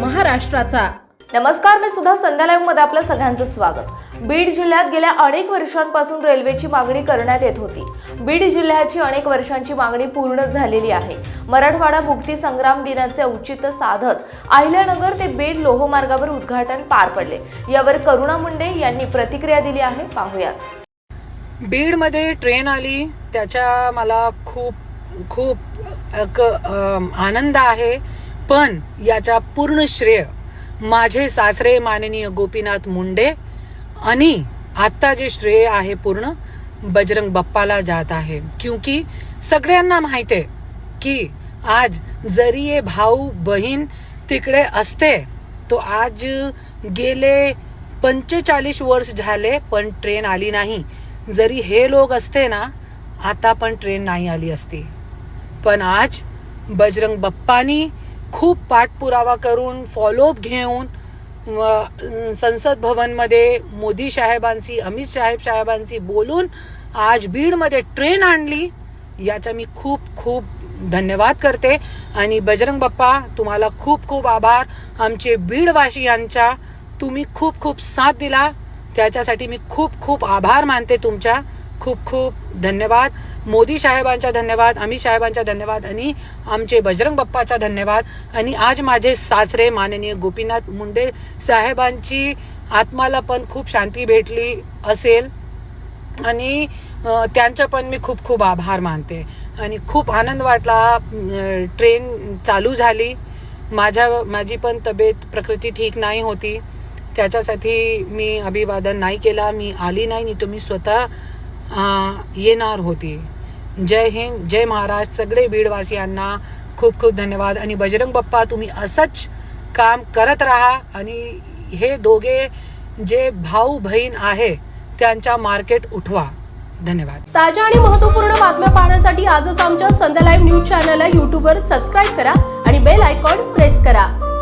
महाराष्ट्राचा. नमस्कार मी सुद्धा संध्या लाईव्हमध्ये आपलं सगळ्यांचं स्वागत. बीड जिल्ह्यात गेल्या अनेक वर्षांपासून रेल्वेची मागणी करण्यात येत होती. बीड जिल्ह्याची अनेक वर्षांची मागणी पूर्ण झालेली आहे. मराठवाडा मुक्ती संग्राम दिनाचे औचित्य साधत अहिल्यानगर ते बीड लोहमार्गावर उद्घाटन पार पडले. यावर करुणा मुंडे यांनी प्रतिक्रिया दिली आहे. पाहूयात. बीडमध्ये ट्रेन आली. त्याच्या मला खूप खूप आनंद आहे. पण याचा पूर्ण श्रेय माझे सासरे माननीय गोपीनाथ मुंडे आणि आत्ता जे श्रेय आहे पूर्ण बजरंग बाप्पाला जात आहे. क्योंकि सगळ्यांना माहिती आहे की आज जरी हे भाऊ बहीण तिकडे असते तो आज गेले पंचेचाळीस वर्ष झाले पण ट्रेन आली नाही. जरी हे लोक असते ना आता पण ट्रेन नाही आली असती. पण आज बजरंग बाप्पानी खूप पाठपुरावा करून फॉलोअप घेऊन संसद भवनमध्ये मोदी साहेबांशी अमित साहेब साहेबांशी बोलून आज बीडमध्ये ट्रेन आणली याचा मी खूप खूप धन्यवाद करते. आणि बजरंग बाप्पा तुम्हाला खूप खूप आभार. आमचे बीडवासियांचा तुम्ही खूप खूप साथ दिला. त्याच्यासाठी मी खूप खूप आभार मानते तुमच्या खूप खूप धन्यवाद. मोदी साहेबांचा धन्यवाद अमित साहेबांचा धन्यवाद आणि आमचे बजरंग बाप्पाचा धन्यवाद. आणि आज माझे सासरे माननीय गोपीनाथ मुंडे साहेबांची आत्माला पण खूप शांती भेटली असेल. आणि त्यांचा पण मी खूप खूप आभार मानते. आणि खूप आनंद वाटला ट्रेन चालू झाली. माझ्या माझी पण तब्येत प्रकृती ठीक नाही होती. त्याच्यासाठी मी अभिवादन नाही केला मी आली नाही. नाही तुम्ही स्वतः येणार होती. जय हिंद जय महाराज. सगळे बीडवासियांना खूप खूप धन्यवाद. आणि बजरंग बाप्पा तुम्ही असंच काम करत राहा. आणि हे दोघे जे भाऊ बहीण आहे त्यांच्या मार्केट उठवा. धन्यवाद. ताज्या आणि महत्त्वपूर्ण बातम्या पाहण्यासाठी आजच आमच्या संध्या लाईव्ह न्यूज चॅनलला यूट्यूबवर सबस्क्राईब करा आणि बेल आयकॉन प्रेस करा.